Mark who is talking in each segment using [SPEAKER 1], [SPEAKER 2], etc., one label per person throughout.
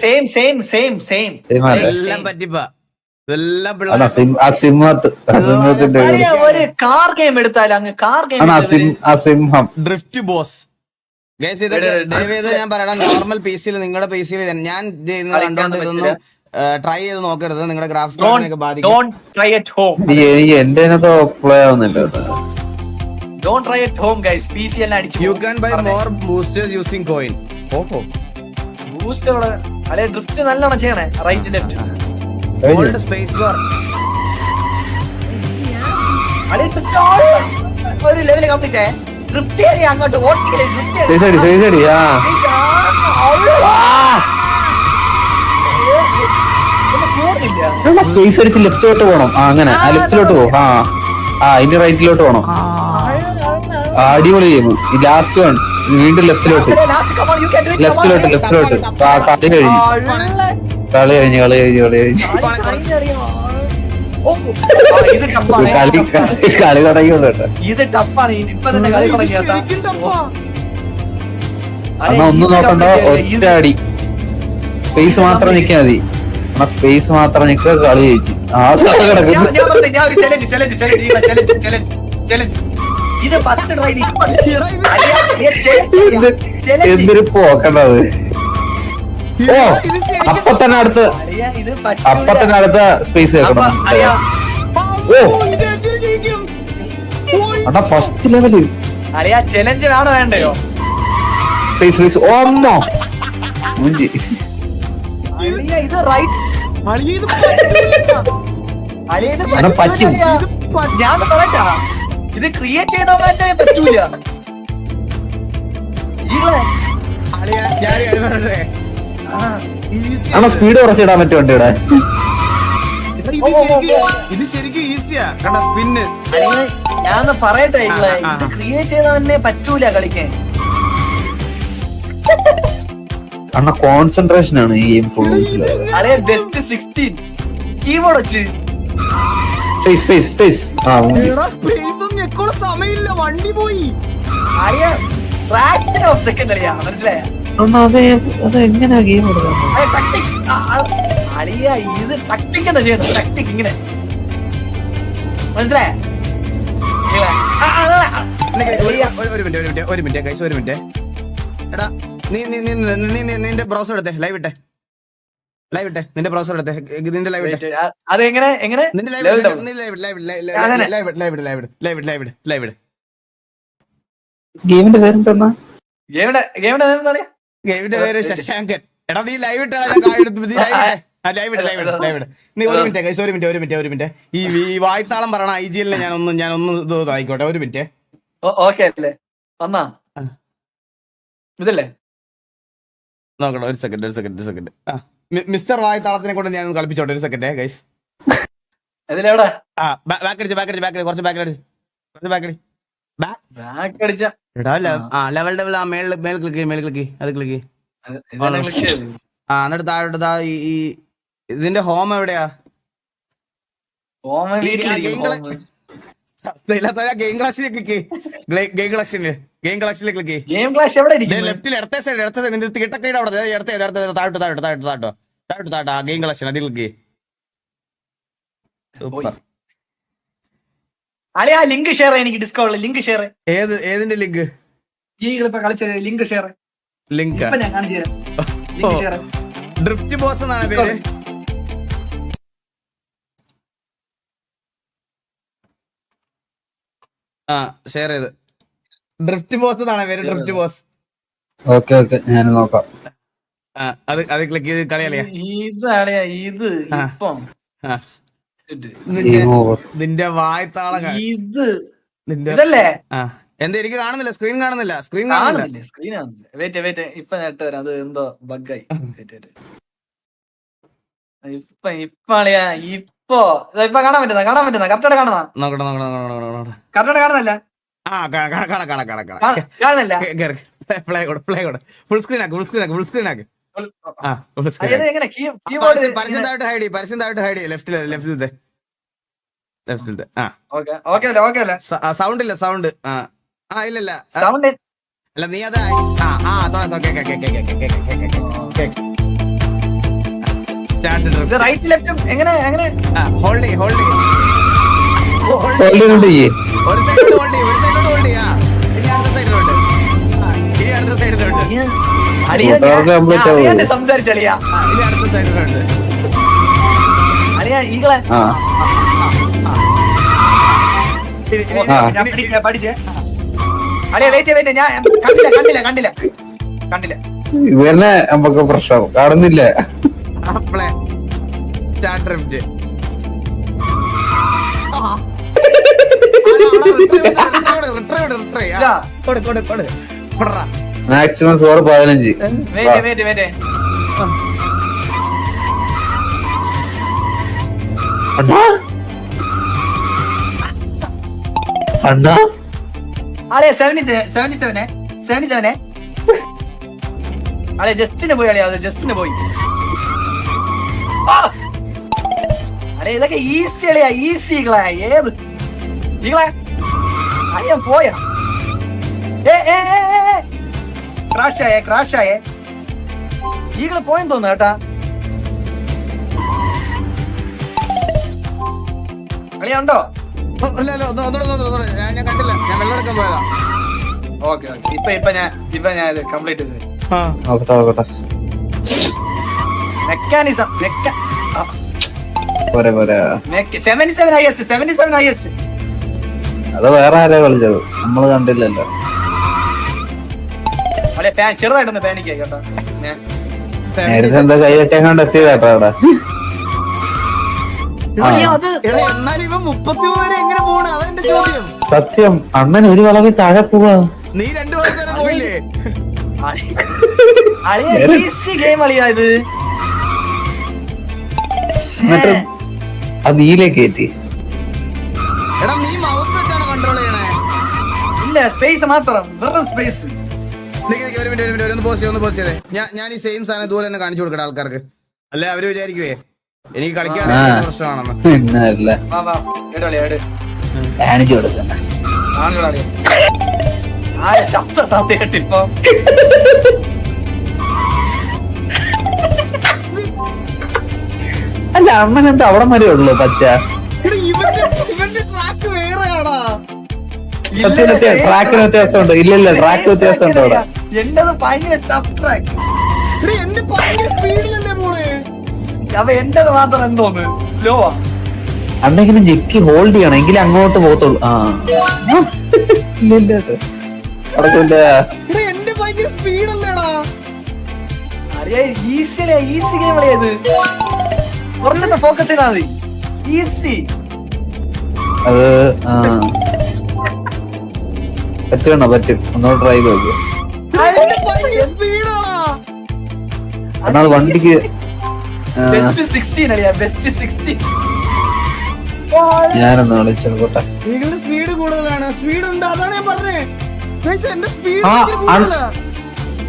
[SPEAKER 1] Same same same same?
[SPEAKER 2] എല്ലാം പറ്റിപ്പ
[SPEAKER 3] ഒരു-
[SPEAKER 1] car game എടുത്താലും അങ്ങ്? കാർ ഗെയിം
[SPEAKER 2] ഡ്രിഫ്റ്റ് ബോസ് ഞാൻ പറയണം. നോർമൽ പി സിയിൽ നിങ്ങളുടെ പി സിയിൽ ഞാൻ കണ്ടോണ്ട് ഇതൊന്നും ട്രൈ ചെയ്ത് നോക്കരുത്. നിങ്ങളുടെ ഗ്രാഫിക്സ് ഒക്കെ ബാധിക്കും.
[SPEAKER 3] എന്റെ പ്ലേ ആവുന്നില്ല
[SPEAKER 1] try at home guys P C എല്ലാം അടിച്ചു
[SPEAKER 2] you can buy more boosters using coin ഓഹോ
[SPEAKER 1] ബൂസ്റ്റർ അല്ലെ ഡ്രിഫ്റ്റ് നല്ലോണം ചെയ്യണേ. Right left
[SPEAKER 2] hold space bar
[SPEAKER 1] അല്ലെ ഡ്രിഫ്റ്റ് ഒരു ലെവൽ കംപ്ലീറ്റ് ആയേ. ഡ്രിഫ്റ്റ് ചെയ്യണേ അങ്ങോട്ട് ഓട്ടിക്കലേ
[SPEAKER 3] സൈഡ് സൈഡ് സൈഡ് സൈഡ് ആ. സ്പേസ് അടിച്ച് ലെഫ്റ്റിലോട്ട് പോണം. ആ അങ്ങനെ. ആ ലെഫ്റ്റിലോട്ട് പോകും ആ. ആ ഇനി റൈറ്റിലോട്ട് പോണം. ആ, അടിപൊളി ഗെയിം ഈ ലാസ്റ്റ് വൺ വീണ്ടും ലെഫ്റ്റിലോട്ട് ലെഫ്റ്റിലോട്ട് ലെഫ്റ്റിലോട്ട് ആ കളി കഴിഞ്ഞു. കളി കഴിഞ്ഞു കളി കഴിഞ്ഞു കളി കഴിഞ്ഞു. കളി കളി- കളി തുടങ്ങിയുള്ളൂ കേട്ടോ.
[SPEAKER 1] ഇത് ടഫാണ് ഇപ്പൊ തന്നെ കളി തുടങ്ങി കേട്ടാ. അതെ,
[SPEAKER 3] എന്നാ ഒന്നും നോക്കണ്ട ഒറ്റ അടി സ്പേസ് മാത്രം നിക്കാ മതി. എന്നാ സ്പേസ് മാത്രം നിക്ക കളി ജയിച്ചു. ആ സ്ഥലം കിടക്കുന്നു.
[SPEAKER 1] ഇത് ഫസ്റ്റ് ട്രൈ
[SPEAKER 3] എന്തൊരു പോക്കണ്ടത് ഓ അപ്പൊ തന്നെ അടുത്ത് അപ്പൊ തന്നെ അടുത്ത സ്പേസ് കേൾക്കണം. ഓ. അടാ ഫസ്റ്റ് ലെവൽ
[SPEAKER 1] അറിയാ ചലഞ്ച് വേണോ വേണ്ടയോ?
[SPEAKER 3] സ്പേസ് സ്പേസ് ഒന്നോ മുഞ്ചി.
[SPEAKER 1] അളിയ ഇത് റൈറ്റ് അളിയ ഇത്
[SPEAKER 3] പറ്റും.
[SPEAKER 1] ഞാൻ പറയട്ടാ ഇത് ക്രിയേറ്റ് ചെയ്തവന്നെ പറ്റൂല.
[SPEAKER 3] ആണോ സ്പീഡ് കുറച്ചിടാൻ പറ്റും വണ്ടിയുടെ?
[SPEAKER 2] ഇത് ശരിക്കും ഈസിയാ കണ്ട സ്പിന്ന്
[SPEAKER 1] ഞാൻ പറയട്ടെ ഇത്. ക്രിയേറ്റ് ചെയ്തവന്നെ പറ്റൂല കളിക്കാൻ.
[SPEAKER 3] അണ്ണ കോൺസെൻട്രേഷൻ ആണ് ഈ ഗെയിം ഫുൾ
[SPEAKER 1] അളിയ ബെസ്റ്റ് സിക്സ്റ്റീൻ കീബോർഡ് വെച്ച്.
[SPEAKER 3] സ്പേസ് സ്പേസ് സ്പേസ്
[SPEAKER 2] സ്പേസ് ഒന്നും സമയമില്ല. വണ്ടി പോയി.
[SPEAKER 1] അളിയ സെക്കൻഡ് അളിയ മനസ്സിലായ
[SPEAKER 3] അതെ അത് എങ്ങനെയാ ഗെയിം
[SPEAKER 1] ടാക്ടിക് അളിയ ഇത് ടാക്ടിക് എന്താ ചെയ്യുന്നത് ടാക്ടിക് ഇങ്ങനെ മനസ്സിലായ
[SPEAKER 2] ഒരു ഒരു മിനിറ്റ് ഒരു മിനിറ്റ് ഒരു മിനിറ്റ് ഗൈസ് ഒരു മിനിറ്റ് എടാ നീ നീ നീ നിന്റെ ബ്രൗസർ എടുത്തേ ലൈവ് ഇട്ടെ ലൈവ് ഇട്ടെ നിന്റെ ബ്രൗസർ എടുത്തേ നിന്റെ ലൈവ് ഇട്ടെ
[SPEAKER 1] അത് എങ്ങനെ എങ്ങനെ
[SPEAKER 2] നിന്റെ live live live live live. Live live live live live
[SPEAKER 3] ഗെയിമിന്റെ
[SPEAKER 1] പേര് എന്താ
[SPEAKER 2] ഗെയിമിന്റെ പേര് ശശാങ്കൻ. എടാ നീ ലൈവ് ഇട്ടാ ലൈവ് ഇട്ടെ ലൈവ് ഇട്. ലൈവ് ഇട് നീ ഒരു മിനിറ്റ് കൈസ് ഒരു മിനിറ്റ് ഒരു മിനിറ്റ് ഒരു മിനിറ്റ് ഈ ഈ വായ്ത്താളം പറയണ ഐ ജി ഞാൻ ഒന്ന് ഞാൻ ഒന്ന് ഇത് ആയിക്കോട്ടെ ഒരു മിനിറ്റ്
[SPEAKER 1] ഓക്കെ അല്ലേ? വന്നാ? ഇതല്ലേ?
[SPEAKER 2] നോക്കട്ടെ ഒരു സെക്കൻഡ് ഒരു സെക്കൻഡ് ഒരു സെക്കൻഡ് ആ. മിസ്റ്റർ വായ്ത്താളത്തിനെ കൊണ്ട് ഞാൻ കളിപ്പിച്ചോട്ടെ ഒരു സെക്കൻഡ് ഗൈസ്
[SPEAKER 1] ഇതിലെവിടെ?
[SPEAKER 2] ആ ബാക്ക് അടിച്ച് ബാക്ക് അടിച്ച് ബാക്ക് അടിച്ച് കുറച്ച് ബാക്ക് അടിച്ച്. കുറച്ച് ബാക്ക് അടി. ബാക്ക്
[SPEAKER 1] അടിച്ച.
[SPEAKER 2] എടാ ആ. ലെവൽ ലെവൽ ആ മേളിൽ മേൽ ക്ലിക്ക് മേൽ ക്ലിക്ക് അത് ക്ലിക്ക്. ആ എന്നിട്ട് താഴോട്ട് ഈ ഇതിന്റെ ഹോം എവിടെയാ? ഗെയിം ക്ലാസ്സിൽ click game game click
[SPEAKER 1] game class എവിടെ
[SPEAKER 2] ലെഫ്റ്റിൽ ഇടത്തെ സൈഡ് ഇടത്തെ സൈഡ് നിന്റെ അവിടെ ദേ ഇടത്തെ ഇടത്തെ താഴോട്ട് താഴോട്ട് താഴോട്ട് താഴോട്ട് താഴോട്ട് താഴോട്ട്. ആ ഗെയിം കളക്ഷൻ അതിൽ ക്ലിക്ക് സൂപ്പർ
[SPEAKER 1] അളി ആ ലിങ്ക് ഷെയർ എനിക്ക് ഡിസ്കൗണ്ട് ലിങ്ക് ഷെയർ
[SPEAKER 2] ഏത് ഏതിന്റെ ലിങ്ക്
[SPEAKER 1] ഈ ഇപ്പൊ കളിച്ച ലിങ്ക് ഷെയർ
[SPEAKER 2] ലിങ്ക്
[SPEAKER 1] ഇപ്പൊ ഞാൻ കാണിച്ചു തരാം. ലിങ്ക് ഷെയർ
[SPEAKER 2] ഡ്രിഫ്റ്റ് ബോസ് എന്നാണ് പേര്. ആ ഷെയർ ചെയ്ത്. ഡ്രിഫ്റ്റ് ബോസ് എന്നാണ് പേര് ഡ്രിഫ്റ്റ് ബോസ്
[SPEAKER 3] ഓക്കെ ഓക്കെ ഞാൻ നോക്കാം.
[SPEAKER 2] അത് അത് ക്ലിക്ക് ചെയ്ത് കളി കളിയാ.
[SPEAKER 1] ഇത് അളിയാ ഇത് ഇപ്പം. ഇത്.
[SPEAKER 2] നിന്റെ വായ്ത്താളം
[SPEAKER 1] ഇത് ഇതല്ലേ
[SPEAKER 2] എന്താ എനിക്ക് കാണുന്നില്ല സ്ക്രീൻ കാണുന്നില്ല സ്ക്രീൻ കാണുന്നില്ല
[SPEAKER 1] സ്ക്രീൻ കാണുന്നില്ല വെയിറ്റ് വെയിറ്റ് ഇപ്പൊ നേട്ട് വരാം അത് എന്തോ ബഗ്ഗായി ഇപ്പൊ ഇപ്പൊ ഇപ്പൊ ഇപ്പൊ കാണാൻ പറ്റുന്ന കാണാൻ പറ്റുന്ന കറക്റ്റ് കാണുന്ന
[SPEAKER 2] നോക്കട്ടെ നോക്കട്ടെ നോക്കട്ടെ നോക്കട്ടെ
[SPEAKER 1] കറക്റ്റ് കാണുന്നല്ല
[SPEAKER 2] ഫുൾ സ്ക്രീൻ ആക്ക് ഫുൾ സ്ക്രീൻ ആക്ക് ഫുൾ സ്ക്രീൻ ആക്ക് സൗണ്ട് ഇല്ല സൗണ്ട് ആ. ആ ഇല്ല
[SPEAKER 1] സൗണ്ട്
[SPEAKER 2] അല്ല നീ അത് ആ ആ
[SPEAKER 1] റൈറ്റ് ലെഫ്റ്റും എങ്ങനെ എങ്ങനെ?
[SPEAKER 2] ഹോൾഡ് ചെയ്യ് ഹോൾഡ് ചെയ്യ്. ഹോൾഡ്
[SPEAKER 3] ചെയ്യേ.
[SPEAKER 2] ഒരു സൈഡിലോട്ട് ഹോൾഡ് ചെയ്യ് ഒരു സൈഡിലോട്ട് ഹോൾഡ് ചെയ്യാ. ഇനി അടുത്ത സൈഡിലോട്ട് ഇനി അടുത്ത സൈഡിലോട്ട്
[SPEAKER 1] സംസാരിച്ചളിയ ഈകളെ. പഠിച്ചേ. അളിയ വെയിറ്റ് വെയിറ്റ് ഞാൻ കണ്ടില്ല കണ്ടില്ല കണ്ടില്ല. കണ്ടില്ല.
[SPEAKER 3] ഇത് തന്നെ നമുക്ക് പ്രശ്നം. കാണുന്നില്ല.
[SPEAKER 1] സ്റ്റാർട്ടർ.
[SPEAKER 3] മാക്സിമം സ്കോർ പതിനഞ്ച്.
[SPEAKER 1] അളിയ സെവന്റി സെവന്റി സെവനെ സെവന്റി സെവനെ അളിയ ജസ്റ്റിന് പോയി അളിയ അത് ജസ്റ്റിന് പോയി. ആ! അളിയ ഇതൊക്കെ ഈസി അളിയ ഈസി ഈകളെ ഏത്? ഈകളെ അളിയ പോയാ? ഏ ഏ ക്രാഷ് ആയേ ക്രാഷ് ആയേ ഈകൾ പോയെന്ന് തോന്നുന്നു കേട്ടാ. കളിയാണ്ടോ?
[SPEAKER 2] ഞാൻ കണ്ടില്ല. ഞാൻ വെള്ളം എടുക്കാൻ പോയതാ.
[SPEAKER 1] Okay okay. ഇപ്പൊ ഇപ്പൊ ഞാൻ ഇപ്പൊ ഞാൻ ഇത് കംപ്ലീറ്റ് ചെയ്ത്
[SPEAKER 3] നോക്കട്ടെ നോക്കട്ടെ
[SPEAKER 1] മെക്കാനിസം മെക്ക
[SPEAKER 3] പോരെ പോരെ.
[SPEAKER 1] Seventy seven highest seventy seven highest
[SPEAKER 3] അത് വേറെ ആരാ കളിച്ചത്? നമ്മൾ കണ്ടില്ലല്ലോ.
[SPEAKER 1] അല്ലെ പാൻ ചെറുതായിട്ടൊന്ന് പാനിക് ആയി കേട്ടോ. ഞാൻ
[SPEAKER 3] നേരത്തെ എന്താ
[SPEAKER 2] എന്നാലും ഇവൻ മുപ്പത്തി മൂന്ന് എങ്ങനെ പോണ് അതെന്റെ ചോദ്യം.
[SPEAKER 3] സത്യം അണ്ണൻ ഒരു വളവിൽ താഴെ പോവാ.
[SPEAKER 2] നീ രണ്ടു പോയില്ലേ?
[SPEAKER 1] ഈസി ഗെയിം അളിയാ ഇത്.
[SPEAKER 3] എന്നിട്ട് അത് നീലേക്ക് എത്തി
[SPEAKER 2] എടാ നീ മൗസ് വെച്ചാണ് കൺട്രോൾ ചെയ്യണേ?
[SPEAKER 1] ഇല്ല സ്പേസ് മാത്രം വെറും സ്പേസ്
[SPEAKER 2] നിക്ക് ഒരു മിനിറ്റ് ഒരു മിനിറ്റ് ഒന്ന് പോസ് ചെയ്ത് ഒന്ന് പോസ് ചെയ്തേ ഞാൻ ഞാൻ ഈ സെയിം സാധനം ഇതുപോലെ തന്നെ കാണിച്ചു കൊടുക്കട്ടെ ആൾക്കാർക്ക്. അല്ലെ അവർ വിചാരിക്കുവേ എനിക്ക് കളിക്കാൻ പ്രശ്നമാണെന്ന്.
[SPEAKER 1] ഇപ്പൊ?
[SPEAKER 3] അല്ല അമ്മനെന്താ എന്താ അവിടെ വരെ ഉള്ളു പച്ച?
[SPEAKER 2] ഇവന്റെ ഇവന്റെ ട്രാക്ക് വേറെയാടാ.
[SPEAKER 3] സത്യം ട്രാക്കിന് വ്യത്യാസമുണ്ട്. ഇല്ല ഇല്ല ട്രാക്ക് വ്യത്യാസമുണ്ട് അവിടെ.
[SPEAKER 1] എന്റത് ഭയങ്കര ടഫ് ട്രാക്ക് അപ്പൊ എന്റത് മാത്രം എന്തോന്ന്? സ്ലോ ആ?
[SPEAKER 3] ജെക്കി ഹോൾഡ് ചെയ്യണം. എങ്കിലും അങ്ങോട്ട് പോകത്തുള്ളൂ. ആ. ഇല്ല ഇല്ല
[SPEAKER 2] എന്റെ ഭയങ്കര സ്പീഡല്ലേടാ
[SPEAKER 1] അറിയാ ഈസി ഈസി ഗെയിം ഫോക്കസ് ചെയ്താൽ മതി. ഈസി
[SPEAKER 3] അത് ആ. പറ്റണോ പറ്റും? ഒന്നുകൂടെ ട്രൈ ചെയ്ത് നോക്കിയോ അത് വണ്ടിക്ക് ഞാനൊന്ന്
[SPEAKER 2] വിളിച്ചോട്ടെ സ്പീഡ് കൂടുതലാണ്. സ്പീഡ് ഉണ്ട് അതാണ് ഞാൻ പറഞ്ഞേ. സ്പീഡ്.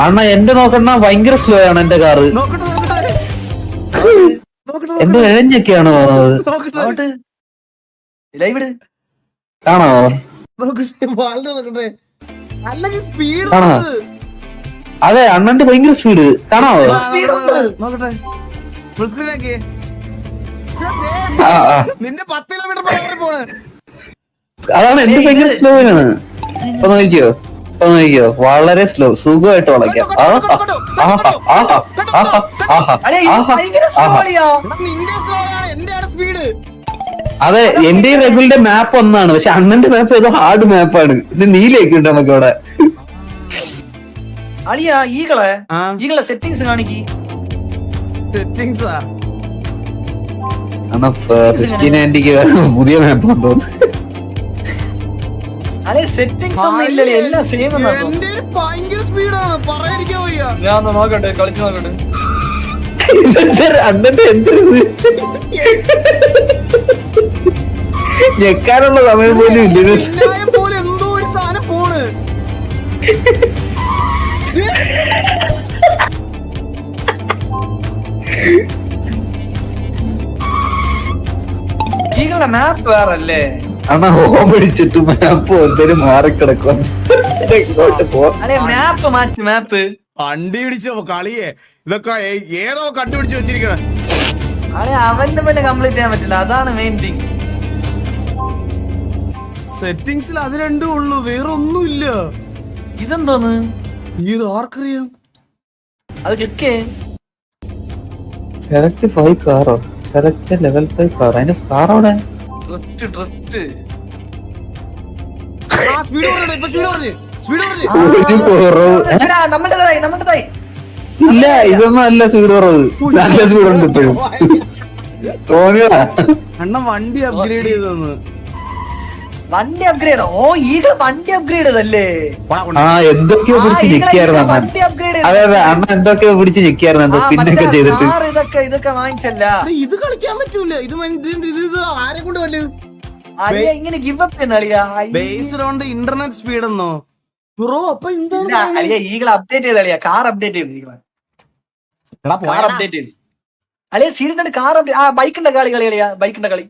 [SPEAKER 3] അണ്ണ എന്റെ നോക്കണ ഭയങ്കര സ്ലോ ആണ് എന്റെ കാറ്. എന്റെ ഇഴഞ്ഞൊക്കെയാണ്
[SPEAKER 2] തോന്നുന്നത്.
[SPEAKER 1] അങ്ങോട്ട്
[SPEAKER 2] അല്ലെങ്കിൽ സ്പീഡ്
[SPEAKER 3] ആണോ? അതെ അണ്ണന്റെ ഭയങ്കര സ്പീഡ് കാണാവോ?
[SPEAKER 1] speed
[SPEAKER 2] നോക്കട്ടെ. ഫുൾ സ്ക്രീൻ ആക്കിയേ. നിന്റെ പത്ത് കിലോമീറ്റർ പോണ്.
[SPEAKER 3] അതാണ് എന്റെ ഭയങ്കര സ്ലോ ആണ്. ഇപ്പൊ നോക്കിയോ ഇപ്പൊ നോക്കിയോ വളരെ സ്ലോ സുഖമായിട്ട് വളയ്ക്കാം. ആഹാ, ആഹാ, ആഹാ, ആഹാ, ആഹാ,
[SPEAKER 1] അളിയാ ഇത്
[SPEAKER 3] ആഹാ,
[SPEAKER 1] സ്ലോ
[SPEAKER 3] ആഹാ.
[SPEAKER 2] നിന്റെ സ്ലോ ആണ്. എന്റെ ആണ് സ്പീഡ്
[SPEAKER 3] അതെ എന്റെ റെഗുലിന്റെ മാപ്പ് ഒന്നാണ്. പക്ഷെ അണ്ണന്റെ മാപ്പ് ഏതോ ഹാർഡ് മാപ്പാണ് ഇത് നീലേക്ക് ഉണ്ട് നമുക്ക് ഇവിടെ.
[SPEAKER 1] അളിയാ ഈകളെ? കാണിക്കി.
[SPEAKER 3] അണ്ണ ഫിഫ്റ്റീൻ പുതിയ മാപ്പ് തോന്നുന്നു
[SPEAKER 1] അളിയ സെറ്റിങ്സ് ഒന്നും ഇല്ലല്ലേ എല്ലാം സെയിം
[SPEAKER 2] ഭയങ്കര സ്പീഡാണ് പറയാതിരിക്കാൻ വയ്യ.
[SPEAKER 1] ഞാൻ നോക്കട്ടെ കളിച്ചു നോക്കട്ടെ.
[SPEAKER 3] അണ്ണന്റെ എന്ത് ഇത്? ഞെക്കാനുള്ള സമയം പോലും ഇല്ല.
[SPEAKER 2] പോലെ എന്തോ ഒരു സാധനം പോണ്
[SPEAKER 1] മാപ്പ് വേറല്ലേ?
[SPEAKER 3] അണ്ണാ ഹോം പിടിച്ചിട്ട് മാപ്പ് എന്തേലും മാറിക്കിടക്കും
[SPEAKER 1] മാപ്പ് മാറ്റി മാപ്പ്
[SPEAKER 2] വണ്ടി പിടിച്ചോ കളിയെ. ഇതൊക്കെ ഏതോ കണ്ടുപിടിച്ച് വെച്ചിരിക്കണ.
[SPEAKER 1] അളിയ അവന്റെ പിന്നെ കംപ്ലീറ്റ് ചെയ്യാൻ പറ്റില്ല അതാണ് മെയിൻ തിങ്
[SPEAKER 2] സെറ്റിങ്സിൽ അത് രണ്ടും ഉള്ളൂ വേറെ ഒന്നുമില്ല
[SPEAKER 1] ഇതെന്താണ്
[SPEAKER 2] ഈ ആർക്കറിയാം
[SPEAKER 1] അത് ക്ലിക്ക്
[SPEAKER 3] സെലക്ട് ഫൈവ് കാറോ സെലക്ട് ലെവൽ ഫൈവ് കാർ അതിന്റെ കാർ അവിടെ
[SPEAKER 1] ഡ്രിഫ്റ്റ് ഡ്രിഫ്റ്റ്
[SPEAKER 2] സ്പീഡ് സ്പീഡ് പറഞ്ഞു സ്പീഡ്
[SPEAKER 1] നമ്മുടേതായി നമ്മുടേതായി
[SPEAKER 3] ഇല്ല ഇതൊന്നും അല്ല സ്പീഡ് കുറവ്. നല്ല സ്പീഡ് ഉണ്ട് ഇപ്പോഴും. തോന്നിയതാ.
[SPEAKER 2] അണ്ണൻ വണ്ടി അപ്ഗ്രേഡ് ചെയ്തെന്ന്
[SPEAKER 1] വണ്ടി അപ്ഗ്രേഡ് ഓ? ഈ വണ്ടി അപ്ഗ്രേഡ് ചെയ്തല്ലേ
[SPEAKER 3] ആ എന്തൊക്കെയോ പിടിച്ച്
[SPEAKER 1] ഈഗിൾ
[SPEAKER 3] ഞെക്കിയായിരുന്നു അണ്ണൻ. അതെ അതെ അണ്ണൻ എന്തൊക്കെയോ പിടിച്ച് ഞെക്കിയായിരുന്നു എന്തോ സ്പിന്നൊക്കെ ചെയ്തിട്ട്.
[SPEAKER 1] ഇതൊക്കെ ഇതൊക്കെ വാങ്ങിച്ചല്ല.
[SPEAKER 2] ഇത് കളിക്കാൻ പറ്റൂല. ഇത് ഇത് ആരെ കൊണ്ട് വല്ല
[SPEAKER 1] ഇങ്ങനെ give up
[SPEAKER 2] based on the internet speed എന്നോ? ബ്രോ അപ്പൊ എന്താണ്
[SPEAKER 1] ഇല്ല, അപ്ഡേറ്റ് ചെയ്ത കാർ അപ്ഡേറ്റ് ചെയ്തു ഈഗിൾ
[SPEAKER 2] എടാ
[SPEAKER 1] കാർ അപ്ഡേറ്റ് ചെയ്തു അളിയ സീരിയസ് കാർ അപ്ഡേറ്റ് ആ ബൈക്കിന്റെ കളി കളി കളിയാ. ബൈക്കിന്റെ കളി.